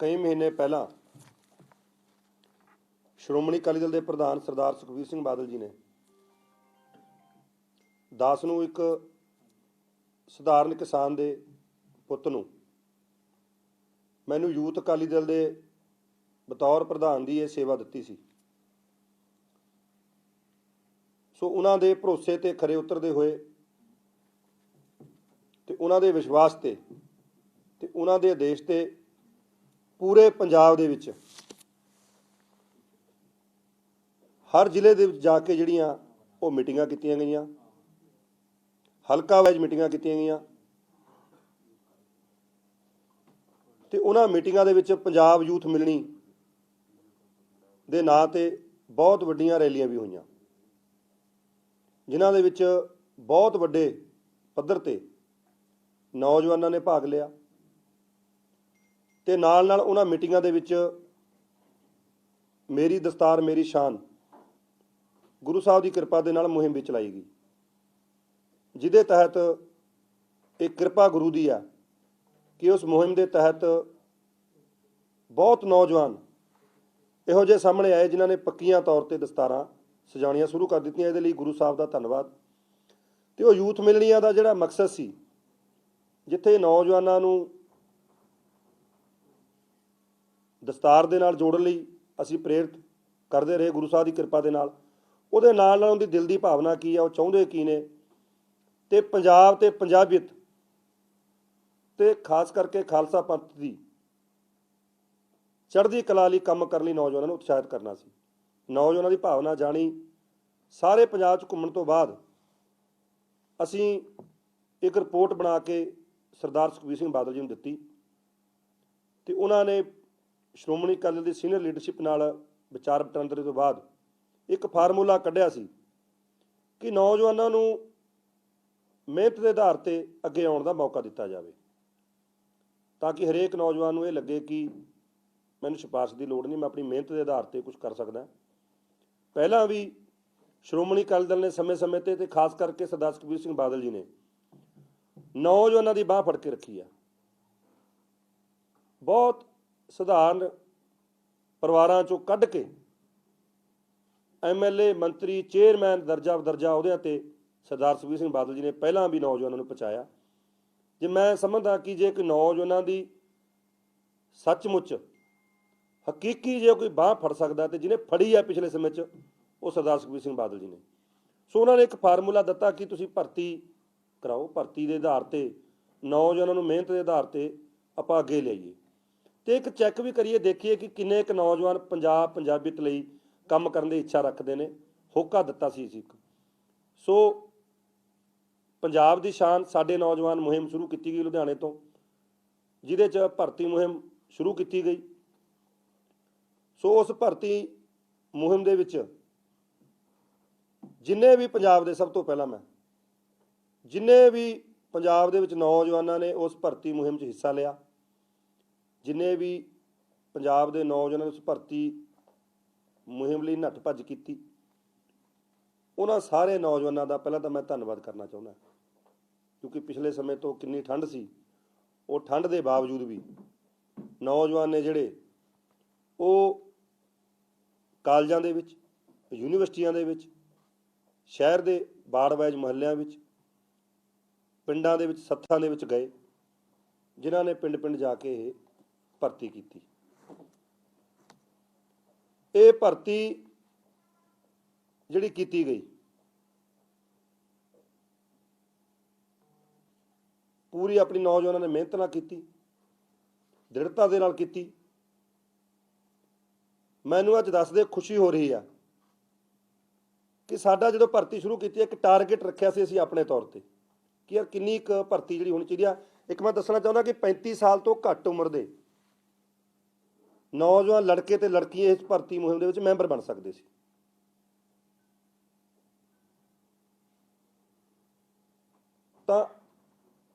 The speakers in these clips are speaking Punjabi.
ਕਈ ਮਹੀਨੇ ਪਹਿਲਾਂ ਸ਼੍ਰੋਮਣੀ ਅਕਾਲੀ ਦਲ ਦੇ ਪ੍ਰਧਾਨ ਸਰਦਾਰ ਸੁਖਬੀਰ ਸਿੰਘ ਬਾਦਲ ਜੀ ਨੇ ਦਾਸ ਨੂੰ ਇੱਕ ਸਧਾਰਨ ਕਿਸਾਨ ਦੇ ਪੁੱਤ ਨੂੰ, ਮੈਨੂੰ ਯੂਥ ਅਕਾਲੀ ਦਲ ਦੇ ਬਤੌਰ ਪ੍ਰਧਾਨ ਦੀ ਇਹ ਸੇਵਾ ਦਿੱਤੀ ਸੀ। ਸੋ ਉਹਨਾਂ ਦੇ ਭਰੋਸੇ ਤੇ ਖਰੇ ਉਤਰਦੇ ਹੋਏ ਤੇ ਉਹਨਾਂ ਦੇ ਵਿਸ਼ਵਾਸ ਤੇ ਤੇ ਉਹਨਾਂ ਦੇ ਆਦੇਸ਼ ਤੇ ਪੂਰੇ ਪੰਜਾਬ ਦੇ ਵਿੱਚ। ਹਰ ਜ਼ਿਲ੍ਹੇ ਦੇ ਵਿੱਚ ਜਾ ਕੇ ਜਿਹੜੀਆਂ ਉਹ ਮੀਟਿੰਗਾਂ ਕੀਤੀਆਂ ਗਈਆਂ। ਹਲਕਾ ਵਾਈਜ਼ ਮੀਟਿੰਗਾਂ ਕੀਤੀਆਂ ਗਈਆਂ। ਤੇ ਉਹਨਾਂ ਮੀਟਿੰਗਾਂ ਦੇ ਵਿੱਚ ਪੰਜਾਬ ਯੂਥ ਮਿਲਣੀ ਦੇ ਨਾਂ ਤੇ ਬਹੁਤ ਵੱਡੀਆਂ ਰੈਲੀਆਂ ਵੀ ਹੋਈਆਂ। ਜਿਨ੍ਹਾਂ ਦੇ ਵਿੱਚ ਬਹੁਤ ਵੱਡੇ ਪੱਧਰ ਤੇ ਨੌਜਵਾਨਾਂ ਨੇ ਭਾਗ ਲਿਆ। ਤੇ ਨਾਲ ਨਾਲ ਉਹਨਾਂ ਮੀਟਿੰਗਾਂ ਦੇ ਵਿੱਚ ਮੇਰੀ ਦਸਤਾਰ, ਮੇਰੀ ਸ਼ਾਨ, ਗੁਰੂ ਸਾਹਿਬ ਦੀ ਕਿਰਪਾ ਦੇ ਨਾਲ ਮੁਹਿੰਮ ਵੀ ਚਲਾਈ ਗਈ। ਜਿਹਦੇ ਤਹਿਤ ਇਹ ਕਿਰਪਾ ਗੁਰੂ ਦੀ ਆ ਕਿ ਉਸ ਮੁਹਿੰਮ ਦੇ ਤਹਿਤ ਬਹੁਤ ਨੌਜਵਾਨ ਇਹੋ ਜਿਹੇ ਸਾਹਮਣੇ ਆਏ ਜਿਨ੍ਹਾਂ ਨੇ ਪੱਕੀਆਂ ਤੌਰ ਤੇ ਦਸਤਾਰਾਂ ਸਜਾਉਣੀਆਂ ਸ਼ੁਰੂ ਕਰ ਦਿੱਤੀਆਂ। ਇਹਦੇ ਲਈ ਗੁਰੂ ਸਾਹਿਬ ਦਾ ਧੰਨਵਾਦ। ਤੇ ਉਹ ਯੂਥ ਮਿਲਣੀਆਂ ਦਾ ਜਿਹੜਾ ਮਕਸਦ ਸੀ, ਜਿੱਥੇ ਨੌਜਵਾਨਾਂ ਨੂੰ ਦਸਤਾਰ ਦੇ ਨਾਲ ਜੋੜਨ ਲਈ ਅਸੀਂ ਪ੍ਰੇਰਿਤ ਕਰਦੇ ਰਹੇ ਗੁਰੂ ਸਾਹਿਬ ਦੀ ਕਿਰਪਾ ਦੇ ਨਾਲ। ਉਹਦੇ ਨਾਲ ਨਾਲ ਉਹਦੀ ਦਿਲ ਦੀ ਭਾਵਨਾ ਕੀ ਆ, ਉਹ ਚਾਹੁੰਦੇ ਕੀ ਨੇ ਤੇ ਪੰਜਾਬ ਤੇ ਪੰਜਾਬੀਅਤ ਤੇ ਖਾਸ ਕਰਕੇ ਖਾਲਸਾ ਪੰਥ ਦੀ ਚੜ੍ਹਦੀ ਕਲਾ ਲਈ ਕੰਮ ਕਰਨ ਲਈ ਨੌਜਵਾਨਾਂ ਨੂੰ ਉਤਸ਼ਾਹਿਤ ਕਰਨਾ ਸੀ। ਨੌਜਵਾਨਾਂ ਦੀ ਭਾਵਨਾ ਜਾਣੀ ਸਾਰੇ ਪੰਜਾਬ 'ਚ ਘੁੰਮਣ ਤੋਂ ਬਾਅਦ ਅਸੀਂ ਇੱਕ ਰਿਪੋਰਟ ਬਣਾ ਕੇ ਸਰਦਾਰ ਸੁਖਬੀਰ ਸਿੰਘ ਬਾਦਲ ਜੀ ਨੂੰ ਦਿੱਤੀ ਤੇ ਉਹਨਾਂ ਨੇ ਸ਼੍ਰੋਮਣੀ ਅਕਾਲੀ ਦਲ ਦੀ ਸੀਨੀਅਰ ਲੀਡਰਸ਼ਿਪ ਨਾਲ ਵਿਚਾਰ ਵਟਾਂਦਰੇ ਤੋਂ ਬਾਅਦ ਇੱਕ ਫਾਰਮੂਲਾ ਕੱਢਿਆ ਸੀ ਕਿ ਨੌਜਵਾਨਾਂ ਨੂੰ ਮਿਹਨਤ ਦੇ ਆਧਾਰ ਤੇ ਅੱਗੇ ਆਉਣ ਦਾ ਮੌਕਾ ਦਿੱਤਾ ਜਾਵੇ ਤਾਂ ਕਿ ਹਰੇਕ ਨੌਜਵਾਨ ਨੂੰ ਇਹ ਲੱਗੇ ਕਿ ਮੈਨੂੰ ਸਿਫਾਰਸ਼ ਦੀ ਲੋੜ ਨਹੀਂ, ਮੈਂ ਆਪਣੀ ਮਿਹਨਤ ਦੇ ਆਧਾਰ ਤੇ ਕੁਝ ਕਰ ਸਕਦਾ। ਪਹਿਲਾਂ ਵੀ ਸ਼੍ਰੋਮਣੀ ਅਕਾਲੀ ਦਲ ਨੇ ਸਮੇਂ-ਸਮੇਂ ਤੇ ਤੇ ਖਾਸ ਕਰਕੇ ਸਰਦਾਰ ਸੁਖਬੀਰ ਸਿੰਘ ਬਾਦਲ ਜੀ ਨੇ ਨੌਜਵਾਨਾਂ ਦੀ ਬਾਹ ਫੜ ਕੇ ਰੱਖੀ ਆ। ਬਹੁਤ ਸਧਾਰਨ ਪਰਿਵਾਰਾਂ ਚੋਂ ਕੱਢ ਕੇ ਐਮਐਲਏ ਮੰਤਰੀ, ਚੇਅਰਮੈਨ, ਦਰਜਾ ਦਰਜਾ ਉਹਦਿਆਂ ਤੇ ਸਰਦਾਰ ਸੁਖਬੀਰ ਸਿੰਘ ਬਾਦਲ ਜੀ ਨੇ ਪਹਿਲਾਂ ਵੀ ਨੌਜਵਾਨਾਂ ਨੂੰ ਪਹੁੰਚਾਇਆ। ਜੇ ਮੈਂ ਸਮਝਦਾ ਕਿ ਜੇ ਕੋਈ ਨੌਜਵਾਨਾਂ ਦੀ ਸੱਚਮੁੱਚ ਹਕੀਕੀ ਜੇ ਕੋਈ ਬਾਹ ਫੜ ਸਕਦਾ ਤੇ ਜਿਹਨੇ ਫੜੀ ਆ ਪਿਛਲੇ ਸਮੇਂ 'ਚ, ਉਹ ਸਰਦਾਰ ਸੁਖਬੀਰ ਸਿੰਘ ਬਾਦਲ ਜੀ ਨੇ। ਸੋ ਉਹਨਾਂ ਨੇ ਇੱਕ ਫਾਰਮੂਲਾ ਦਿੱਤਾ ਕਿ ਤੁਸੀਂ ਭਰਤੀ ਕਰਾਓ, ਭਰਤੀ ਦੇ ਆਧਾਰ ਤੇ ਨੌਜਵਾਨਾਂ ਨੂੰ ਮਿਹਨਤ ਦੇ ਆਧਾਰ ਤੇ ਆਪਾਂ ਅੱਗੇ ਲਿਆਈਏ ਤੇ ਇੱਕ ਚੈੱਕ ਵੀ ਕਰੀਏ, ਦੇਖੀਏ ਕਿ ਕਿੰਨੇ ਇੱਕ ਨੌਜਵਾਨ ਪੰਜਾਬ ਪੰਜਾਬੀਅਤ ਲਈ ਕੰਮ ਕਰਨ ਦੀ ਇੱਛਾ ਰੱਖਦੇ ਨੇ। ਹੋਕਾ ਦਿੱਤਾ ਸੀ ਅਸੀਂ ਇੱਕ। ਸੋ ਪੰਜਾਬ ਦੀ ਸ਼ਾਨ ਸਾਡੇ ਨੌਜਵਾਨ ਮੁਹਿੰਮ ਸ਼ੁਰੂ ਕੀਤੀ ਗਈ ਲੁਧਿਆਣੇ ਤੋਂ, ਜਿਹਦੇ 'ਚ ਭਰਤੀ ਮੁਹਿੰਮ ਸ਼ੁਰੂ ਕੀਤੀ ਗਈ। ਸੋ ਉਸ ਭਰਤੀ ਮੁਹਿੰਮ ਦੇ ਵਿੱਚ ਜਿੰਨੇ ਵੀ ਪੰਜਾਬ ਦੇ, ਸਭ ਤੋਂ ਪਹਿਲਾਂ ਮੈਂ, ਜਿੰਨੇ ਵੀ ਪੰਜਾਬ ਦੇ ਵਿੱਚ ਨੌਜਵਾਨਾਂ ਨੇ ਉਸ ਭਰਤੀ ਮੁਹਿੰਮ 'ਚ ਹਿੱਸਾ ਲਿਆ ਜਿੰਨੇ ਵੀ ਪੰਜਾਬ ਦੇ ਨੌਜਵਾਨਾਂ ਵਿੱਚ ਭਰਤੀ ਮੁਹਿੰਮ ਲਈ ਨੱਠ ਭੱਜ ਕੀਤੀ, ਉਹਨਾਂ ਸਾਰੇ ਨੌਜਵਾਨਾਂ ਦਾ ਪਹਿਲਾਂ ਤਾਂ ਮੈਂ ਧੰਨਵਾਦ ਕਰਨਾ ਚਾਹੁੰਦਾ ਕਿਉਂਕਿ ਪਿਛਲੇ ਸਮੇਂ ਤੋਂ ਕਿੰਨੀ ਠੰਡ ਸੀ, ਉਹ ਠੰਡ ਦੇ ਬਾਵਜੂਦ ਵੀ ਨੌਜਵਾਨ ਨੇ ਜਿਹੜੇ ਉਹ ਕਾਲਜਾਂ ਦੇ ਵਿੱਚ, ਯੂਨੀਵਰਸਿਟੀਆਂ ਦੇ ਵਿੱਚ, ਸ਼ਹਿਰ ਦੇ ਬਾੜਵਾਇਜ ਮਹੱਲਿਆਂ ਵਿੱਚ, ਪਿੰਡਾਂ ਦੇ ਵਿੱਚ, ਸੱਥਾਂ ਦੇ ਵਿੱਚ ਗਏ, ਜਿਨ੍ਹਾਂ ਨੇ ਪਿੰਡ-ਪਿੰਡ ਜਾ ਕੇ ਇਹ ਭਰਤੀ ਕੀਤੀ। ਇਹ ਭਰਤੀ ਜਿਹੜੀ ਕੀਤੀ ਗਈ, ਪੂਰੀ ਆਪਣੀ ਨੌਜਵਾਨਾਂ ਨੇ ਮਿਹਨਤ ਨਾਲ ਕੀਤੀ, ਦ੍ਰਿੜਤਾ ਦੇ ਨਾਲ ਕੀਤੀ। ਮੈਨੂੰ ਅੱਜ ਦੱਸਦੇ ਖੁਸ਼ੀ ਹੋ ਰਹੀ ਆ ਕਿ ਸਾਡਾ ਜਦੋਂ ਭਰਤੀ ਸ਼ੁਰੂ ਕੀਤੀ, ਇੱਕ ਟਾਰਗੇਟ ਰੱਖਿਆ ਸੀ ਅਸੀਂ ਆਪਣੇ ਤੌਰ ਤੇ ਕਿ ਯਾਰ ਕਿੰਨੀ ਕੁ ਭਰਤੀ ਜਿਹੜੀ ਹੋਣੀ ਚਾਹੀਦੀ ਆ। ਇੱਕ ਮੈਂ ਦੱਸਣਾ ਚਾਹੁੰਦਾ ਕਿ 35 ਸਾਲ ਤੋਂ ਘੱਟ ਉਮਰ ਦੇ ਨੌਜਵਾਨ ਲੜਕੇ ਤੇ ਲੜਕੀਆਂ ਇਸ ਭਰਤੀ ਮੁਹਿੰਮ ਦੇ ਵਿੱਚ ਮੈਂਬਰ ਬਣ ਸਕਦੇ ਸੀ। ਤਾਂ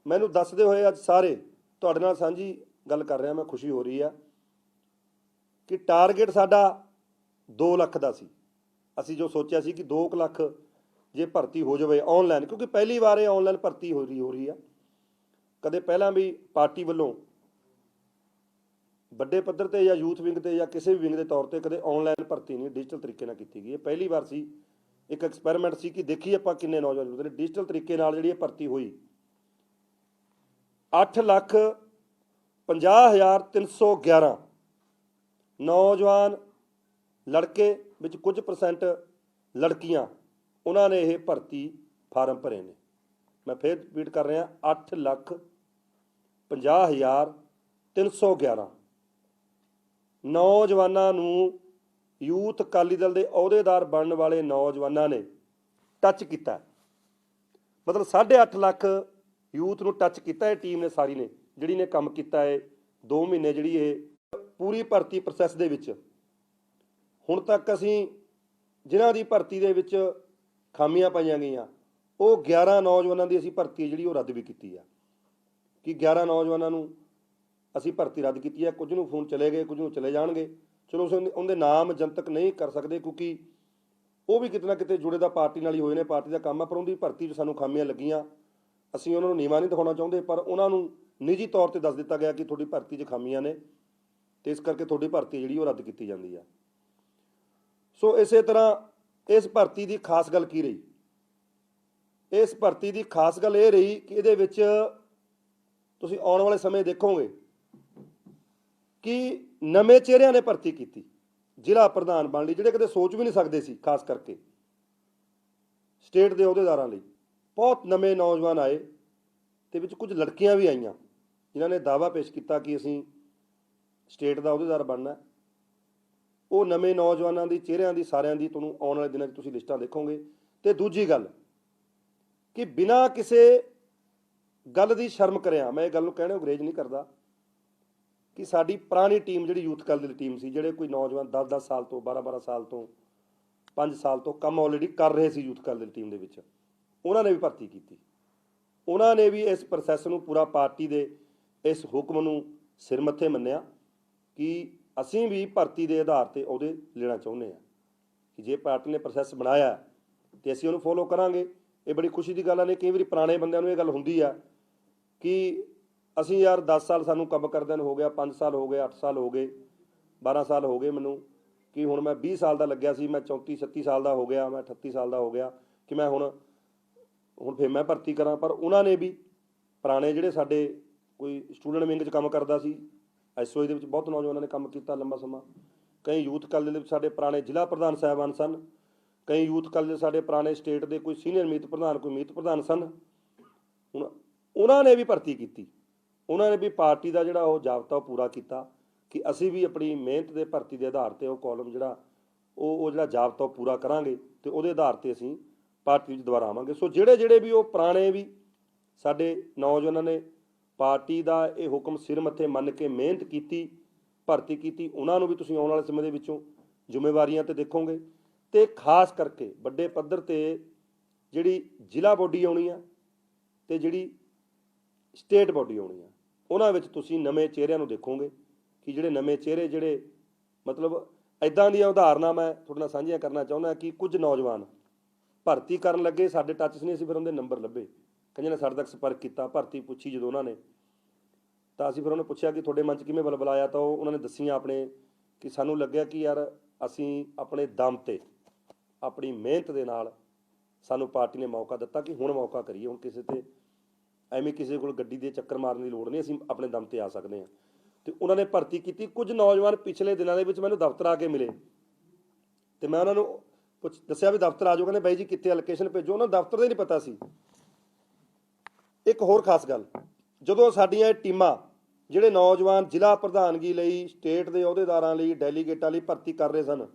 ਮੈਨੂੰ ਦੱਸਦੇ ਹੋਏ ਅੱਜ ਸਾਰੇ ਤੁਹਾਡੇ ਨਾਲ ਸਾਂਝੀ ਗੱਲ ਕਰ ਰਿਹਾ, ਮੈਂ ਖੁਸ਼ੀ ਹੋ ਰਹੀ ਆ ਕਿ ਟਾਰਗੇਟ ਸਾਡਾ 2 ਲੱਖ ਦਾ ਸੀ। ਅਸੀਂ ਜੋ ਸੋਚਿਆ ਸੀ ਕਿ 2 ਲੱਖ ਜੇ ਭਰਤੀ ਹੋ ਜਾਵੇ ਆਨਲਾਈਨ ਕਿਉਂਕਿ ਪਹਿਲੀ ਵਾਰ ਇਹ ਆਨਲਾਈਨ ਭਰਤੀ ਹੋ ਰਹੀ ਹੋ ਰਹੀ ਆ। ਕਦੇ ਪਹਿਲਾਂ ਵੀ ਪਾਰਟੀ ਵੱਲੋਂ ਵੱਡੇ ਪੱਧਰ ਤੇ ਜਾਂ ਯੂਥ ਵਿੰਗ ਤੇ ਜਾਂ ਕਿਸੇ ਵੀ ਵਿੰਗ ਦੇ ਤੌਰ ਤੇ ਕਦੇ ਆਨਲਾਈਨ ਭਰਤੀ ਨਹੀਂ ਡਿਜੀਟਲ ਤਰੀਕੇ ਨਾਲ ਕੀਤੀ ਗਈ ਹੈ। ਪਹਿਲੀ ਵਾਰ ਸੀ, ਇੱਕ ਐਕਸਪੈਰੀਮੈਂਟ ਸੀ ਕਿ ਦੇਖੀ ਆਪਾਂ ਕਿੰਨੇ ਨੌਜਵਾਨ ਜੁੜਦੇ ਨੇ। ਡਿਜੀਟਲ ਤਰੀਕੇ ਨਾਲ ਜਿਹੜੀ ਇਹ ਭਰਤੀ ਹੋਈ। 8 ਲੱਖ 50311 ਨੌਜਵਾਨ ਲੜਕੇ ਵਿੱਚ ਕੁਝ ਪਰਸੈਂਟ ਲੜਕੀਆਂ, ਉਹਨਾਂ ਨੇ ਇਹ ਭਰਤੀ ਫਾਰਮ ਭਰੇ ਨੇ। ਮੈਂ ਫੇਰ ਰਿਪੀਟ ਕਰ ਰਿਹਾ 8 ਲੱਖ 50311 ਨੌਜਵਾਨਾਂ ਨੂੰ ਯੂਥ ਅਕਾਲੀ ਦਲ ਦੇ ਅਹੁਦੇਦਾਰ ਬਣਨ ਵਾਲੇ ਨੌਜਵਾਨਾਂ ਨੇ ਟੱਚ ਕੀਤਾ। ਮਤਲਬ 8.5 ਲੱਖ ਯੂਥ ਨੂੰ ਟੱਚ ਕੀਤਾ ਹੈ ਟੀਮ ਨੇ ਸਾਰੀ ਨੇ, ਜਿਹੜੀ ਨੇ ਕੰਮ ਕੀਤਾ ਹੈ 2 ਮਹੀਨੇ ਜਿਹੜੀ ਇਹ ਪੂਰੀ ਭਰਤੀ ਪ੍ਰੋਸੈਸ ਦੇ ਵਿੱਚ। ਹੁਣ ਤੱਕ ਅਸੀਂ ਜਿਨ੍ਹਾਂ ਦੀ ਭਰਤੀ ਦੇ ਵਿੱਚ ਖਾਮੀਆਂ ਪਾਈਆਂ ਗਈਆਂ, ਉਹ 11 ਨੌਜਵਾਨਾਂ ਦੀ ਅਸੀਂ ਭਰਤੀ ਹੈ ਜਿਹੜੀ ਉਹ ਰੱਦ ਵੀ ਕੀਤੀ ਆ। ਕਿ 11 ਨੌਜਵਾਨਾਂ ਨੂੰ ਅਸੀਂ ਭਰਤੀ ਰੱਦ ਕੀਤੀ ਹੈ, ਕੁਝ ਨੂੰ ਫੋਨ ਚਲੇ ਗਏ, ਕੁਝ ਨੂੰ ਚਲੇ ਜਾਣਗੇ। ਚਲੋ ਅਸੀਂ ਉਹਦੇ- ਨਾਮ ਜਨਤਕ ਨਹੀਂ ਕਰ ਸਕਦੇ ਕਿਉਂਕਿ ਉਹ ਵੀ ਕਿਤੇ ਨਾ ਕਿਤੇ ਜੁੜੇ ਦਾ ਪਾਰਟੀ ਨਾਲ ਹੀ ਹੋਏ ਨੇ, ਪਾਰਟੀ ਦਾ ਕੰਮ ਆ, ਪਰ ਉਹਦੀ ਭਰਤੀ 'ਚ ਸਾਨੂੰ ਖਾਮੀਆਂ ਲੱਗੀਆਂ। ਅਸੀਂ ਉਹਨਾਂ ਨੂੰ ਨੀਵਾਂ ਨਹੀਂ ਦਿਖਾਉਣਾ ਚਾਹੁੰਦੇ, ਪਰ ਉਹਨਾਂ ਨੂੰ ਨਿੱਜੀ ਤੌਰ ਤੇ ਦੱਸ ਦਿੱਤਾ ਗਿਆ ਕਿ ਤੁਹਾਡੀ ਭਰਤੀ 'ਚ ਖਾਮੀਆਂ ਨੇ ਤੇ ਇਸ ਕਰਕੇ ਤੁਹਾਡੀ ਭਰਤੀ ਜਿਹੜੀ ਉਹ ਰੱਦ ਕੀਤੀ ਜਾਂਦੀ ਆ। ਸੋ ਇਸੇ ਤਰ੍ਹਾਂ ਇਸ ਭਰਤੀ ਦੀ ਖਾਸ ਗੱਲ ਕੀ ਰਹੀ? ਇਸ ਭਰਤੀ ਦੀ ਖਾਸ ਗੱਲ ਇਹ ਰਹੀ ਕਿ ਇਹਦੇ ਵਿੱਚ ਤੁਸੀਂ ਆਉਣ ਵਾਲੇ ਸਮੇਂ ਦੇਖੋਗੇ ਕਿ ਨਵੇਂ ਚਿਹਰਿਆਂ ਨੇ ਭਰਤੀ ਕੀਤੀ। ਜ਼ਿਲ੍ਹਾ ਪ੍ਰਧਾਨ ਬਣ ਲਈ, ਜਿਹੜੇ ਕਦੇ ਸੋਚ ਵੀ ਨਹੀਂ ਸਕਦੇ ਸੀ, ਖਾਸ ਕਰਕੇ। ਸਟੇਟ ਦੇ ਅਹੁਦੇਦਾਰਾਂ ਲਈ। ਬਹੁਤ ਨਵੇਂ ਨੌਜਵਾਨ ਆਏ ਤੇ ਵਿੱਚ ਕੁਝ ਲੜਕੀਆਂ ਵੀ ਆਈਆਂ, ਜਿਨ੍ਹਾਂ ਨੇ ਦਾਅਵਾ ਪੇਸ਼ ਕੀਤਾ ਕਿ ਅਸੀਂ ਸਟੇਟ ਦਾ ਅਹੁਦੇਦਾਰ ਬਣਨਾ ਉਹ ਨਵੇਂ ਨੌਜਵਾਨਾਂ ਦੀ, ਚਿਹਰਿਆਂ ਦੀ, ਸਾਰਿਆਂ ਦੀ ਤੁਹਾਨੂੰ ਆਉਣ ਵਾਲੇ ਦਿਨਾਂ 'ਚ ਤੁਸੀਂ ਲਿਸਟਾਂ ਦੇਖੋਗੇ। ਤੇ ਦੂਜੀ ਗੱਲ, ਕਿ ਬਿਨਾਂ ਕਿਸੇ ਗੱਲ ਦੀ ਸ਼ਰਮ ਕਰਿਆ, ਮੈਂ ਇਹ ਗੱਲ ਨੂੰ ਕਹਿਣਾ ਅੰਗਰੇਜ਼ ਨਹੀਂ ਕਰਦਾ ਕਿ ਸਾਡੀ ਪੁਰਾਣੀ ਟੀਮ ਜਿਹੜੀ ਯੂਥ ਕੱਲ ਦੀ ਟੀਮ ਸੀ, ਜਿਹੜੇ ਕੋਈ ਨੌਜਵਾਨ 10-10 ਸਾਲ ਤੋਂ 12-12 ਸਾਲ ਤੋਂ 5 ਸਾਲ ਤੋਂ ਕੰਮ ਆਲਰੇਡੀ ਕਰ ਰਹੇ ਸੀ ਯੂਥ ਕੱਲ ਦੀ ਟੀਮ ਦੇ ਵਿੱਚ, ਉਹਨਾਂ ਨੇ ਵੀ ਭਰਤੀ ਕੀਤੀ। ਉਹਨਾਂ ਨੇ ਵੀ ਇਸ ਪ੍ਰੋਸੈਸ ਨੂੰ ਪੂਰਾ ਪਾਰਟੀ ਦੇ ਇਸ ਹੁਕਮ ਨੂੰ ਸਿਰ ਮੱਥੇ ਮੰਨਿਆ ਕਿ ਅਸੀਂ ਵੀ ਭਰਤੀ ਦੇ ਆਧਾਰ ਤੇ ਉਹਦੇ ਲੈਣਾ ਚਾਹੁੰਦੇ ਆ ਕਿ ਜੇ ਪਾਰਟੀ ਨੇ ਪ੍ਰੋਸੈਸ ਬਣਾਇਆ ਤੇ ਅਸੀਂ ਉਹਨੂੰ ਫੋਲੋ ਕਰਾਂਗੇ। ਇਹ ਬੜੀ ਖੁਸ਼ੀ ਦੀ ਗੱਲ ਆ ਨੇ ਕਈ ਵਾਰੀ ਪੁਰਾਣੇ ਬੰਦਿਆਂ ਨੂੰ ਇਹ ਗੱਲ ਹੁੰਦੀ ਆ ਕਿ ਅਸੀਂ ਯਾਰ 10 ਸਾਲ ਸਾਨੂੰ ਕੰਮ ਕਰਦਿਆਂ ਨੂੰ ਹੋ ਗਿਆ 5 ਸਾਲ ਹੋ ਗਏ 8 ਸਾਲ ਹੋ ਗਏ 12 ਸਾਲ ਹੋ ਗਏ ਮੈਨੂੰ, ਕਿ ਹੁਣ ਮੈਂ 20 ਸਾਲ ਦਾ ਲੱਗਿਆ ਸੀ, ਮੈਂ 34 36 ਸਾਲ ਦਾ ਹੋ ਗਿਆ, ਮੈਂ 38 ਸਾਲ ਦਾ ਹੋ ਗਿਆ, ਕਿ ਮੈਂ ਹੁਣ ਹੁਣ ਫਿਰ ਮੈਂ ਭਰਤੀ ਕਰਾਂ, ਪਰ ਉਹਨਾਂ ਨੇ ਵੀ ਪੁਰਾਣੇ ਜਿਹੜੇ ਸਾਡੇ ਕੋਈ ਸਟੂਡੈਂਟ ਵਿੰਗ 'ਚ ਕੰਮ ਕਰਦਾ ਸੀ ਐਸਓਏ ਦੇ ਵਿੱਚ ਬਹੁਤ ਨੌਜਵਾਨਾਂ ਨੇ ਕੰਮ ਕੀਤਾ ਲੰਬਾ ਸਮਾਂ, ਕਈ ਯੂਥ ਕਾਲਜ ਦੇ ਵਿੱਚ ਸਾਡੇ ਪੁਰਾਣੇ ਜ਼ਿਲ੍ਹਾ ਪ੍ਰਧਾਨ ਸਾਹਿਬਾਨ ਸਨ, ਕਈ ਯੂਥ ਕਾਲਜ ਦੇ ਸਾਡੇ ਪੁਰਾਣੇ ਸਟੇਟ ਦੇ ਕੋਈ ਸੀਨੀਅਰ ਮੀਤ ਪ੍ਰਧਾਨ, ਕੋਈ ਮੀਤ ਪ੍ਰਧਾਨ ਸਨ, ਹੁਣ ਉਹਨਾਂ ਨੇ ਵੀ ਭਰਤੀ ਕੀਤੀ। ਉਹਨਾਂ ਨੇ ਵੀ ਪਾਰਟੀ ਦਾ ਜਿਹੜਾ ਉਹ ਜਾਬਤਾ ਉਹ ਪੂਰਾ ਕੀਤਾ ਕਿ ਅਸੀਂ ਵੀ ਆਪਣੀ ਮਿਹਨਤ ਦੇ ਭਰਤੀ ਦੇ ਆਧਾਰ ਤੇ ਉਹ ਕਾਲਮ ਜਿਹੜਾ, ਉਹ ਉਹ ਜਿਹੜਾ ਜਾਬਤਾ ਉਹ ਪੂਰਾ ਕਰਾਂਗੇ ਤੇ ਉਹਦੇ ਆਧਾਰ ਤੇ ਅਸੀਂ ਪਾਰਟੀ ਵਿੱਚ ਦੁਬਾਰਾ ਆਵਾਂਗੇ। ਸੋ ਜਿਹੜੇ ਜਿਹੜੇ ਵੀ ਉਹ ਪੁਰਾਣੇ ਵੀ ਸਾਡੇ ਨੌਜਵਾਨਾਂ ਨੇ ਪਾਰਟੀ ਦਾ ਇਹ ਹੁਕਮ ਸਿਰ ਮੱਥੇ ਮੰਨ ਕੇ ਮਿਹਨਤ ਕੀਤੀ, ਭਰਤੀ ਕੀਤੀ, ਉਹਨਾਂ ਨੂੰ ਵੀ ਤੁਸੀਂ ਆਉਣ ਵਾਲੇ ਸਮੇਂ ਦੇ ਵਿੱਚੋਂ ਜ਼ਿੰਮੇਵਾਰੀਆਂ ਤੇ ਦੇਖੋਗੇ। ਤੇ ਖਾਸ ਕਰਕੇ ਵੱਡੇ ਪੱਧਰ ਤੇ ਜਿਹੜੀ ਜ਼ਿਲ੍ਹਾ ਬੋਡੀ ਆਉਣੀ ਆ ਤੇ ਜਿਹੜੀ ਸਟੇਟ ਬੋਡੀ ਆਉਣੀ ਆ ਉਹਨਾਂ ਵਿੱਚ ਤੁਸੀਂ ਨਵੇਂ ਚਿਹਰਿਆਂ ਨੂੰ ਦੇਖੋਗੇ ਕਿ ਜਿਹੜੇ ਨਵੇਂ ਚਿਹਰੇ, ਜਿਹੜੇ ਮਤਲਬ ਐਦਾਂ ਦੀਆਂ ਉਦਾਹਰਨਾਂ ਮੈਂ ਤੁਹਾਡੇ ਨਾਲ ਸਾਂਝੀਆਂ ਕਰਨਾ ਚਾਹੁੰਦਾ ਕਿ ਕੁਝ ਨੌਜਵਾਨ ਭਰਤੀ ਕਰਨ ਲੱਗੇ, ਸਾਡੇ ਟੱਚ 'ਚ ਨਹੀਂ ਅਸੀਂ ਫਿਰ ਉਹਦੇ ਨੰਬਰ ਲੱਭੇ। ਕਹਿੰਦੇ ਨੇ ਸਾਡੇ ਤੱਕ ਸੰਪਰਕ ਕੀਤਾ, ਭਰਤੀ ਪੁੱਛੀ ਜਦੋਂ ਉਹਨਾਂ ਨੇ। ਤਾਂ ਅਸੀਂ ਫਿਰ ਉਹਨੇ ਪੁੱਛਿਆ ਕਿ ਤੁਹਾਡੇ ਮਨ 'ਚ ਕਿਵੇਂ ਬਲਬਲ ਆਇਆ ਤਾਂ ਉਹ ਉਹਨਾਂ ਨੇ ਦੱਸੀਆਂ ਆਪਣੇ ਕਿ ਸਾਨੂੰ ਲੱਗਿਆ ਕਿ ਯਾਰ ਅਸੀਂ ਆਪਣੇ ਦਮ ਤੇ, ਆਪਣੀ ਮਿਹਨਤ ਦੇ ਨਾਲ ਸਾਨੂੰ ਪਾਰਟੀ ਨੇ ਮੌਕਾ ਦਿੱਤਾ ਕਿ ਹੁਣ ਮੌਕਾ ਕਰੀਏ, ਹੁਣ ਕਿਸੇ ਤੇ ਐਵੇਂ ਕਿਸੇ ਕੋਲ ਗੱਡੀ ਦੇ ਚੱਕਰ ਮਾਰਨ ਦੀ ਲੋੜ ਨਹੀਂ, ਅਸੀਂ ਆਪਣੇ ਦਮ ਤੇ ਆ ਸਕਦੇ ਹਾਂ। ਤੇ ਉਹਨਾਂ ਨੇ ਭਰਤੀ ਕੀਤੀ। ਕੁਝ ਨੌਜਵਾਨ ਪਿਛਲੇ ਦਿਨਾਂ ਦੇ ਵਿੱਚ ਮੈਨੂੰ ਦਫ਼ਤਰ ਆ ਕੇ ਮਿਲੇ। ਤੇ ਮੈਂ ਉਹਨਾਂ ਨੂੰ ਪੁੱਛ, ਦੱਸਿਆ ਵੀ ਦਫ਼ਤਰ ਆ ਜਾਓ। ਕਹਿੰਦੇ ਬਾਈ ਜੀ, ਕਿੱਥੇ ਐਲੋਕੇਸ਼ਨ ਭੇਜੋ? ਉਹਨਾਂ ਦਫ਼ਤਰ ਦਾ ਹੀ ਨਹੀਂ ਪਤਾ ਸੀ। ਇੱਕ ਹੋਰ ਖਾਸ ਗੱਲ। ਜਦੋਂ ਸਾਡੀਆਂ ਇਹ ਟੀਮਾਂ, ਜਿਹੜੇ ਨੌਜਵਾਨ ਜ਼ਿਲ੍ਹਾ ਪ੍ਰਧਾਨਗੀ ਲਈ, ਸਟੇਟ ਦੇ ਅਹੁਦੇਦਾਰਾਂ ਲਈ, ਡੈਲੀਗੇਟਾਂ ਲਈ ਭਰਤੀ ਕਰ ਰਹੇ ਸਨ,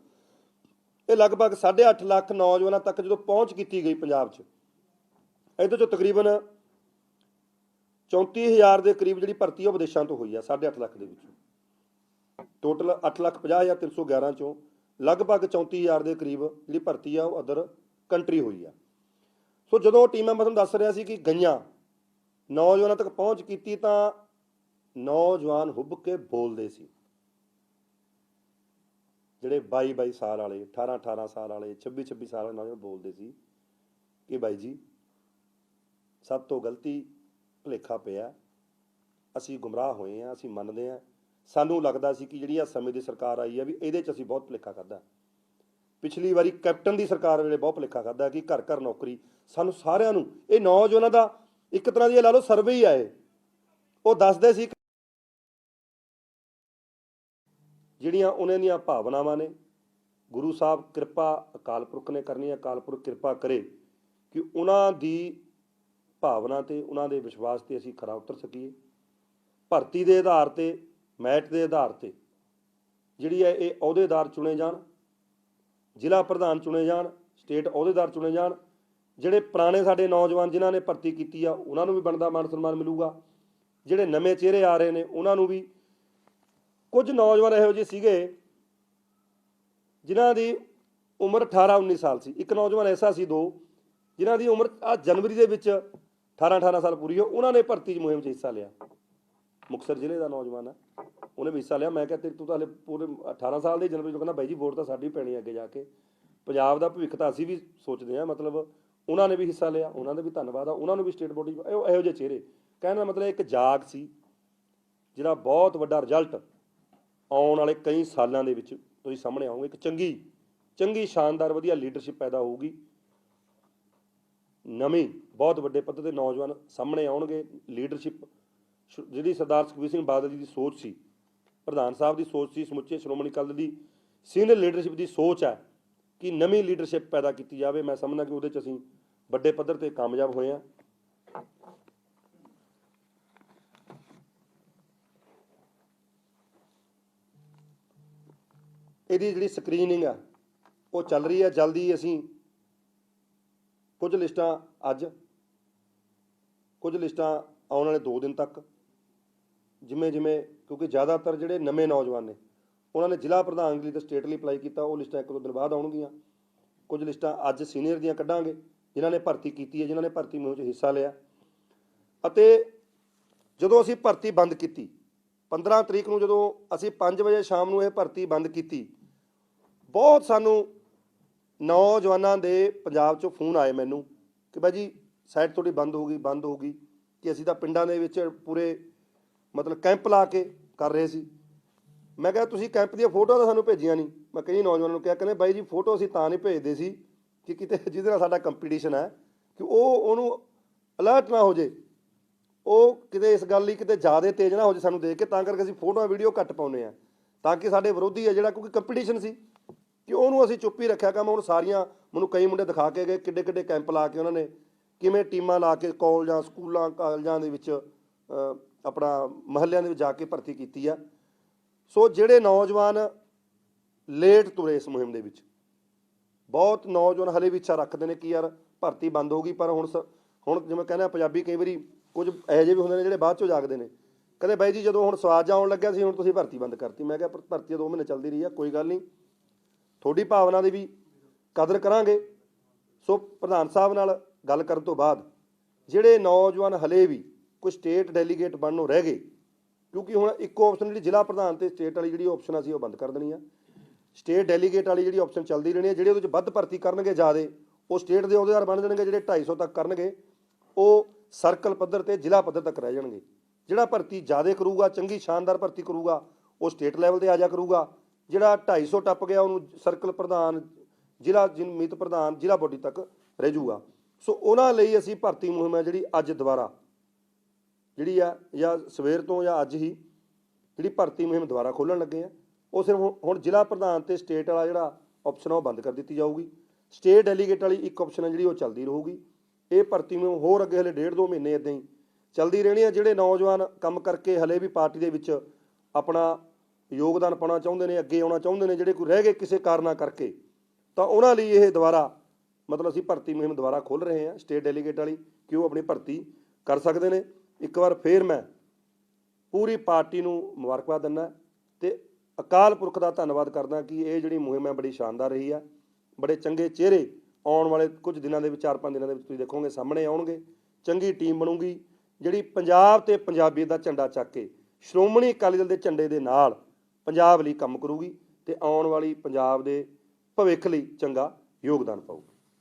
ਇਹ ਲਗਭਗ 8.5 ਲੱਖ ਨੌਜਵਾਨਾਂ ਤੱਕ ਜਦੋਂ ਪਹੁੰਚ ਕੀਤੀ ਗਈ ਪੰਜਾਬ 'ਚ, ਇਹਦੇ ਚੋਂ ਤਕਰੀਬਨ 34000 ਦੇ ਕਰੀਬ ਜਿਹੜੀ ਭਰਤੀ ਉਹ ਵਿਦੇਸ਼ਾਂ ਤੋਂ ਹੋਈ ਆ 8.5 ਲੱਖ ਦੇ ਵਿੱਚੋਂ। ਟੋਟਲ 8,50,311 ਚੋਂ ਲਗਭਗ 34000 ਦੇ ਕਰੀਬ ਜਿਹੜੀ ਭਰਤੀ ਆ ਉਹ ਅਦਰ ਕੰਟਰੀ ਹੋਈ ਆ। ਸੋ ਜਦੋਂ ਉਹ ਟੀਮਾਂ ਮੈਂ ਤੁਹਾਨੂੰ ਦੱਸ ਰਿਹਾ ਸੀ ਕਿ ਗਈਆਂ ਨੌਜਵਾਨਾਂ ਤੱਕ ਪਹੁੰਚ ਕੀਤੀ ਤਾਂ ਨੌਜਵਾਨ ਹੁੱਬ ਕੇ ਬੋਲਦੇ ਸੀ। ਜਿਹੜੇ 22 22 ਸਾਲ ਵਾਲੇ 18 18 ਸਾਲ ਵਾਲੇ 26 26 ਸਾਲ ਵਾਲੇ ਨੌਜਵਾਨ ਬੋਲਦੇ ਸੀ ਕਿ ਬਾਈ ਜੀ ਸਭ ਤੋਂ ਗਲਤੀ ਭੁਲੇਖਾ ਪਿਆ। ਅਸੀਂ ਗੁੰਮਰਾਹ ਹੋਏ ਆ ਅਸੀਂ ਮੰਨਦੇ ਆ ਸਾਨੂੰ ਲੱਗਦਾ ਸੀ ਕਿ ਜਿਹੜੀ ਆ ਸਮੇਂ ਦੀ ਸਰਕਾਰ ਆਈ ਆ ਵੀ ਇਹਦੇ 'ਚ ਅਸੀਂ ਬਹੁਤ ਭੁਲੇਖਾ ਖਾਦਾ ਪਿਛਲੀ ਵਾਰੀ ਕੈਪਟਨ ਦੀ ਸਰਕਾਰ ਵੇਲੇ ਬਹੁਤ ਭੁਲੇਖਾ ਖਾਦਾ ਕਿ ਘਰ ਘਰ ਨੌਕਰੀ। ਸਾਨੂੰ ਸਾਰਿਆਂ ਨੂੰ, ਇਹ ਨੌਜਵਾਨਾਂ ਦਾ ਇੱਕ ਤਰ੍ਹਾਂ ਦੀ ਲਾ ਲਓ ਸਰਵੇ ਹੀ ਆਏ ਉਹ ਦੱਸਦੇ ਸੀ ਜਿਹੜੀਆਂ ਉਹਨਾਂ ਦੀਆਂ ਭਾਵਨਾਵਾਂ ਨੇ, ਗੁਰੂ ਸਾਹਿਬ ਕਿਰਪਾ ਅਕਾਲ ਪੁਰਖ ਨੇ ਕਰਨੀ ਅਕਾਲ ਪੁਰਖ ਕਿਰਪਾ ਕਰੇ ਕਿ ਉਹਨਾਂ ਦੀ ਭਾਵਨਾ ਤੇ ਉਹਨਾਂ ਦੇ ਵਿਸ਼ਵਾਸ ਤੇ ਅਸੀਂ ਖਰਾ ਉਤਰ ਸਕੀਏ। ਭਰਤੀ ਦੇ ਆਧਾਰ ਤੇ, ਮੈਟ ਦੇ ਆਧਾਰ ਤੇ ਜਿਹੜੀ ਹੈ ਇਹ ਅਹੁਦੇਦਾਰ ਚੁਣੇ ਜਾਣ, ਜ਼ਿਲ੍ਹਾ ਪ੍ਰਧਾਨ ਚੁਣੇ ਜਾਣ, ਸਟੇਟ ਅਹੁਦੇਦਾਰ ਚੁਣੇ ਜਾਣ, ਜਿਹੜੇ ਪੁਰਾਣੇ ਸਾਡੇ ਨੌਜਵਾਨ ਜਿਨ੍ਹਾਂ ਨੇ ਭਰਤੀ ਕੀਤੀ ਆ, ਉਹਨਾਂ ਨੂੰ ਵੀ ਬਣਦਾ ਮਾਨ ਸਨਮਾਨ ਮਿਲੂਗਾ। ਜਿਹੜੇ ਨਵੇਂ ਚਿਹਰੇ ਆ ਰਹੇ ਨੇ, ਉਹਨਾਂ ਨੂੰ ਵੀ ਕੁਝ ਨੌਜਵਾਨ ਇਹੋ ਜਿਹੇ ਸੀਗੇ ਜਿਨ੍ਹਾਂ ਦੀ ਉਮਰ 18 19 ਸਾਲ ਸੀ। ਇੱਕ ਨੌਜਵਾਨ ਐਸਾ ਸੀ ਦੋ, ਜਿਨ੍ਹਾਂ ਦੀ ਉਮਰ ਆ ਜਨਵਰੀ ਦੇ ਵਿੱਚ 18 18 ਸਾਲ ਪੂਰੀ ਹੋ ਉਹਨਾਂ ਨੇ ਭਰਤੀ ਦੀ ਮੁਹਿੰਮ 'ਚ ਹਿੱਸਾ ਲਿਆ। ਮੁਕਤਸਰ ਜ਼ਿਲ੍ਹੇ ਦਾ ਨੌਜਵਾਨ ਆ। ਉਹਨੇ ਵੀ ਹਿੱਸਾ ਲਿਆ। ਮੈਂ ਕਿਹਾ, ਤੇਰੀ ਤੂੰ ਤਾਂ ਹਲੇ ਪੂਰੇ 18 ਸਾਲ ਦੇ ਜਨਵਰੀ ਤੋਂ ਕਹਿੰਦਾ, ਬਾਈ ਜੀ, ਵੋਟ ਤਾਂ ਸਾਡੀ ਪੈਣੀ ਹੈ ਅੱਗੇ ਜਾ ਕੇ। ਪੰਜਾਬ ਦਾ ਭਵਿੱਖ ਤਾਂ ਅਸੀਂ ਵੀ ਸੋਚਦੇ ਹਾਂ ਮਤਲਬ ਉਹਨਾਂ ਨੇ ਵੀ ਹਿੱਸਾ ਲਿਆ, ਉਹਨਾਂ ਦਾ ਵੀ ਧੰਨਵਾਦ ਆ, ਉਹਨਾਂ ਨੂੰ ਵੀ ਸਟੇਟ ਬੋਡੀ ਇਹੋ ਇਹੋ ਜਿਹੇ ਚਿਹਰੇ। ਕਹਿਣ ਦਾ ਮਤਲਬ ਇੱਕ ਜਾਗ ਸੀ ਜਿਹੜਾ ਬਹੁਤ ਵੱਡਾ ਰਿਜ਼ਲਟ ਆਉਣ ਵਾਲੇ ਕਈ ਸਾਲਾਂ ਦੇ ਵਿੱਚ ਤੁਸੀਂ ਸਾਹਮਣੇ ਆਉਂਗੇ ਇੱਕ ਚੰਗੀ ਚੰਗੀ, ਸ਼ਾਨਦਾਰ, ਵਧੀਆ ਲੀਡਰਸ਼ਿਪ ਪੈਦਾ ਹੋਊਗੀ। ਨਵੀਂ ਬਹੁਤ ਵੱਡੇ ਪੱਧਰ ਤੇ ਨੌਜਵਾਨ ਸਾਹਮਣੇ ਆਉਣਗੇ। ਲੀਡਰਸ਼ਿਪ ਜਿਹੜੀ ਸਰਦਾਰ ਸੁਖਬੀਰ ਸਿੰਘ ਬਾਦਲ ਜੀ ਦੀ ਸੋਚ ਸੀ, ਪ੍ਰਧਾਨ ਸਾਹਿਬ ਦੀ ਸੋਚ ਸੀ, ਸਮੁੱਚੇ ਸ਼੍ਰੋਮਣੀ ਅਕਾਲੀ ਦਲ ਦੀ ਸੀਨੀਅਰ ਲੀਡਰਸ਼ਿਪ ਦੀ ਸੋਚ ਹੈ ਕਿ ਨਵੀਂ ਲੀਡਰਸ਼ਿਪ ਪੈਦਾ ਕੀਤੀ ਜਾਵੇ। ਮੈਂ ਸਮਝਦਾ ਕਿ ਉਹਦੇ ਚ ਅਸੀਂ ਵੱਡੇ ਪੱਧਰ ਤੇ ਕਾਮਯਾਬ ਹੋਏ ਹਾਂ। ਇਹਦੀ ਜਿਹੜੀ ਸਕਰੀਨਿੰਗ ਆ, ਉਹ ਚੱਲ ਰਹੀ ਹੈ। ਜਲਦੀ ਅਸੀਂ ਕੁਝ ਲਿਸਟਾਂ ਅੱਜ ਕੁਝ ਲਿਸਟਾਂ ਆਉਣ ਵਾਲੇ 2 ਦਿਨ ਤੱਕ, ਜਿਵੇਂ ਜਿਵੇਂ, ਕਿਉਂਕਿ ਜ਼ਿਆਦਾਤਰ ਜਿਹੜੇ ਨਵੇਂ ਨੌਜਵਾਨ ਨੇ, ਉਹਨਾਂ ਨੇ ਜ਼ਿਲ੍ਹਾ ਪ੍ਰਧਾਨ ਲਈ ਤੇ ਸਟੇਟ ਲਈ ਅਪਲਾਈ ਕੀਤਾ, ਉਹ ਲਿਸਟਾਂ ਇੱਕ ਦੋ ਦਿਨ ਬਾਅਦ ਆਉਣਗੀਆਂ। ਕੁਝ ਲਿਸਟਾਂ ਅੱਜ ਸੀਨੀਅਰ ਦੀਆਂ ਕੱਢਾਂਗੇ, ਜਿਨ੍ਹਾਂ ਨੇ ਭਰਤੀ ਕੀਤੀ ਹੈ, ਜਿਨ੍ਹਾਂ ਨੇ ਭਰਤੀ ਮੁਹਿੰਮ 'ਚ ਹਿੱਸਾ ਲਿਆ। ਅਤੇ ਜਦੋਂ ਅਸੀਂ ਭਰਤੀ ਬੰਦ ਕੀਤੀ 15 ਤਰੀਕ ਨੂੰ ਜਦੋਂ ਅਸੀਂ 5 ਵਜੇ ਸ਼ਾਮ ਨੂੰ ਇਹ ਭਰਤੀ ਬੰਦ ਕੀਤੀ, ਬਹੁਤ ਸਾਨੂੰ ਨੌਜਵਾਨਾਂ ਦੇ ਪੰਜਾਬ 'ਚੋਂ ਫੋਨ ਆਏ ਮੈਨੂੰ ਕਿ ਬਾਈ ਸਾਈਡ ਤੁਹਾਡੀ ਬੰਦ ਹੋ ਗਈ, ਬੰਦ ਹੋ ਗਈ ਕਿ ਅਸੀਂ ਤਾਂ ਪਿੰਡਾਂ ਦੇ ਵਿੱਚ ਪੂਰੇ ਮਤਲਬ ਕੈਂਪ ਲਾ ਕੇ ਕਰ ਰਹੇ ਸੀ। ਮੈਂ ਕਿਹਾ ਤੁਸੀਂ ਕੈਂਪ ਦੀਆਂ ਫੋਟੋਆਂ ਤਾਂ ਸਾਨੂੰ ਭੇਜੀਆਂ ਨਹੀਂ। ਮੈਂ ਕਈ ਨੌਜਵਾਨਾਂ ਨੂੰ ਕਿਹਾ, ਕਹਿੰਦੇ ਬਾਈ ਜੀ ਫੋਟੋ ਅਸੀਂ ਤਾਂ ਨਹੀਂ ਭੇਜਦੇ ਸੀ ਕਿ ਕਿਤੇ ਜਿਹਦੇ ਨਾਲ ਸਾਡਾ ਕੰਪੀਟੀਸ਼ਨ ਹੈ ਕਿ ਉਹ ਉਹਨੂੰ ਅਲਰਟ ਨਾ ਹੋ ਜੇ। ਉਹ ਕਿਤੇ ਇਸ ਗੱਲ ਲਈ ਕਿਤੇ ਜ਼ਿਆਦਾ ਤੇਜ਼ ਨਾ ਹੋ ਜੇ ਸਾਨੂੰ ਦੇਖ ਕੇ, ਤਾਂ ਕਰਕੇ ਅਸੀਂ ਫੋਟੋਆਂ ਵੀਡੀਓ ਘੱਟ ਪਾਉਨੇ ਆ ਤਾਂ ਕਿ ਸਾਡੇ ਵਿਰੋਧੀ ਆ ਜਿਹੜਾ ਕਿਉਂਕਿ ਕੰਪੀਟੀਸ਼ਨ ਸੀ ਕਿ ਉਹਨੂੰ ਅਸੀਂ ਚੁੱਪ ਹੀ ਰੱਖਿਆ ਕੰਮ। ਹੁਣ ਸਾਰੀਆਂ, ਮੈਨੂੰ ਕਈ ਮੁੰਡੇ ਦਿਖਾ ਕੇ ਗਏ ਕਿੱਡੇ ਕਿੱਡੇ ਕੈਂਪ ਲਾ ਕੇ ਉਹਨਾਂ ਨੇ। ਕਿਵੇਂ ਟੀਮਾਂ ਲਾ ਕੇ ਕਾਲਜਾਂ, ਸਕੂਲਾਂ, ਕਾਲਜਾਂ ਦੇ ਵਿੱਚ ਆਪਣਾ ਮਹੱਲਿਆਂ ਦੇ ਵਿੱਚ ਜਾ ਕੇ ਭਰਤੀ ਕੀਤੀ ਆ। ਸੋ ਜਿਹੜੇ ਨੌਜਵਾਨ ਲੇਟ ਤੁਰੇ ਇਸ ਮੁਹਿੰਮ ਦੇ ਵਿੱਚ, ਬਹੁਤ ਨੌਜਵਾਨ ਹਲੇ ਵੀ ਇੱਛਾ ਰੱਖਦੇ ਨੇ ਕਿ ਯਾਰ ਭਰਤੀ ਬੰਦ ਹੋ ਗਈ, ਪਰ ਹੁਣ ਸ- ਹੁਣ ਜਿਵੇਂ ਕਹਿੰਦੇ ਆ ਪੰਜਾਬੀ ਕਈ ਵਾਰੀ ਕੁਝ ਇਹੋ ਜਿਹੇ ਵੀ ਹੁੰਦੇ ਨੇ ਜਿਹੜੇ ਬਾਅਦ ਚੋਂ ਜਾਗਦੇ ਨੇ। ਕਹਿੰਦੇ ਬਾਈ ਜੀ ਜਦੋਂ ਹੁਣ ਸਵਾਦ ਆਉਣ ਲੱਗਿਆ ਸੀ, ਹੁਣ ਤੁਸੀਂ ਭਰਤੀ ਬੰਦ ਕਰਤੀ। ਮੈਂ ਕਿਹਾ ਪਰ ਭਰਤੀ 2 ਮਹੀਨੇ ਚੱਲਦੀ ਰਹੀ ਆ, ਕੋਈ ਗੱਲ ਨਹੀਂ। ਤੁਹਾਡੀ ਭਾਵਨਾ ਦੀ ਵੀ ਕਦਰ ਕਰਾਂਗੇ। ਸੋ ਪ੍ਰਧਾਨ ਸਾਹਿਬ ਨਾਲ ਗੱਲ ਕਰਨ ਤੋਂ ਬਾਅਦ, ਜਿਹੜੇ ਨੌਜਵਾਨ ਹਲੇ ਵੀ ਕੋਈ ਸਟੇਟ ਡੈਲੀਗੇਟ ਬਣਨੋਂ ਰਹਿ ਗਏ, ਕਿਉਂਕਿ ਹੁਣ ਇੱਕੋ ਆਪਸ਼ਨ ਜਿਹੜੀ ਜ਼ਿਲ੍ਹਾ ਪ੍ਰਧਾਨ ਤੇ ਸਟੇਟ ਵਾਲੀ ਜਿਹੜੀ ਆਪਸ਼ਨ ਆ ਸੀ ਉਹ ਬੰਦ ਕਰ ਦੇਣੀ ਆ। ਸਟੇਟ ਡੈਲੀਗੇਟ ਵਾਲੀ ਜਿਹੜੀ ਆਪਸ਼ਨ ਚੱਲਦੀ ਰਹਿਣੀ ਹੈ ਜਿਹੜੇ ਉਹਦੇ ਵਿੱਚ ਵੱਧ ਭਰਤੀ ਕਰਨਗੇ ਜ਼ਿਆਦੇ, ਉਹ ਸਟੇਟ ਦੇ ਅਹੁਦੇਦਾਰ ਬਣ ਜਾਣਗੇ, ਜਿਹੜੇ 250 ਤੱਕ ਕਰਨਗੇ, ਉਹ ਸਰਕਲ ਪੱਧਰ ਤੇ ਜ਼ਿਲ੍ਹਾ ਪੱਧਰ ਤੱਕ ਰਹਿ ਜਾਣਗੇ। ਜਿਹੜਾ ਭਰਤੀ ਜ਼ਿਆਦੇ ਕਰੂਗਾ, ਚੰਗੀ ਸ਼ਾਨਦਾਰ ਭਰਤੀ ਕਰੂਗਾ, ਉਹ ਸਟੇਟ ਲੈਵਲ ਤੇ ਆ ਜਾ ਕਰੂਗਾ। ਜਿਹੜਾ 250 ਟੱਪ ਗਿਆ, ਉਹਨੂੰ ਸਰਕਲ ਪ੍ਰਧਾਨ ਜ਼ਿਲ੍ਹਾ ਜਨਮੀਤ ਪ੍ਰਧਾਨ ਜ਼ਿਲ੍ਹਾ ਬੋਡੀ ਤੱਕ ਰਹਿ ਜਾਊਗਾ। ਸੋ ਉਹਨਾਂ ਲਈ ਅਸੀਂ ਭਰਤੀ ਮੁਹਿੰਮ ਹੈ ਜਿਹੜੀ ਅੱਜ ਦੁਬਾਰਾ। ਜਿਹੜੀ ਆ, ਜਾਂ ਸਵੇਰ ਤੋਂ ਜਾਂ ਅੱਜ ਹੀ ਜਿਹੜੀ ਭਰਤੀ ਮੁਹਿੰਮ ਦੁਬਾਰਾ ਖੋਲਣ ਲੱਗੇ ਆ। ਉਹ ਸਿਰਫ ਹੁਣ- ਜ਼ਿਲ੍ਹਾ ਪ੍ਰਧਾਨ ਤੇ ਸਟੇਟ ਵਾਲਾ ਜਿਹੜਾ ਆਪਸ਼ਨ ਆ ਉਹ ਬੰਦ ਕਰ ਦਿੱਤੀ ਜਾਊਗੀ। ਸਟੇਟ ਡੈਲੀਗੇਟ ਵਾਲੀ ਇੱਕ ਆਪਸ਼ਨ ਹੈ ਜਿਹੜੀ ਉਹ ਚੱਲਦੀ ਰਹੂਗੀ। ਇਹ ਭਰਤੀ ਮੁਹਿੰਮ ਹੋਰ ਅੱਗੇ ਹਲੇ ਡੇਢ ਦੋ ਮਹੀਨੇ ਇਦਾਂ ਹੀ ਚੱਲਦੀ ਰਹਿਣੀ ਆ। ਜਿਹੜੇ ਨੌਜਵਾਨ ਕੰਮ ਕਰਕੇ ਹਲੇ ਵੀ ਪਾਰਟੀ ਦੇ ਵਿੱਚ ਆਪਣਾ ਯੋਗਦਾਨ ਪਾਉਣਾ ਚਾਹੁੰਦੇ ਨੇ, ਅੱਗੇ ਆਉਣਾ ਚਾਹੁੰਦੇ ਨੇ, ਜਿਹੜੇ ਕੋਈ ਰਹਿ ਗਏ ਕਿਸੇ ਕਾਰਨਾਂ ਕਰਕੇ, ਤਾਂ ਉਹਨਾਂ ਲਈ ਇਹ ਦੁਬਾਰਾ ਮਤਲਬ ਅਸੀਂ ਭਰਤੀ ਮੁਹਿੰਮ ਦੁਬਾਰਾ ਖੋਲ ਰਹੇ ਹਾਂ ਸਟੇਟ ਡੈਲੀਗੇਟ ਵਾਲੀ, ਕਿ ਉਹ ਆਪਣੀ ਭਰਤੀ ਕਰ ਸਕਦੇ ਨੇ। ਇੱਕ ਵਾਰ ਫੇਰ ਮੈਂ ਪੂਰੀ ਪਾਰਟੀ ਨੂੰ ਮੁਬਾਰਕਬਾਦ ਦਿੰਦਾ ਤੇ ਅਕਾਲ ਪੁਰਖ ਦਾ ਧੰਨਵਾਦ ਕਰਦਾ ਕਿ ਇਹ ਜਿਹੜੀ ਮੁਹਿੰਮ ਹੈ ਬੜੀ ਸ਼ਾਨਦਾਰ ਰਹੀ ਆ। ਬੜੇ ਚੰਗੇ ਚਿਹਰੇ ਆਉਣ ਵਾਲੇ ਕੁਝ ਦਿਨਾਂ ਦੇ ਵਿੱਚ, ਚਾਰ ਪੰਜ ਦਿਨਾਂ ਦੇ ਵਿੱਚ ਤੁਸੀਂ ਦੇਖੋਗੇ, ਸਾਹਮਣੇ ਆਉਣਗੇ। ਚੰਗੀ ਟੀਮ ਬਣੂਗੀ। ਜਿਹੜੀ ਪੰਜਾਬ ਤੇ ਪੰਜਾਬੀਅਤ ਦਾ ਝੰਡਾ ਚੱਕ ਕੇ ਸ਼੍ਰੋਮਣੀ ਅਕਾਲੀ ਦਲ ਦੇ ਝੰਡੇ ਦੇ ਨਾਲ ਪੰਜਾਬ ਲਈ ਕੰਮ ਕਰੂਗੀ ਤੇ ਆਉਣ ਵਾਲੀ ਪੰਜਾਬ ਦੇ ਭਵਿੱਖ ਲਈ ਚੰਗਾ ਯੋਗਦਾਨ ਪਾਊਗੀ।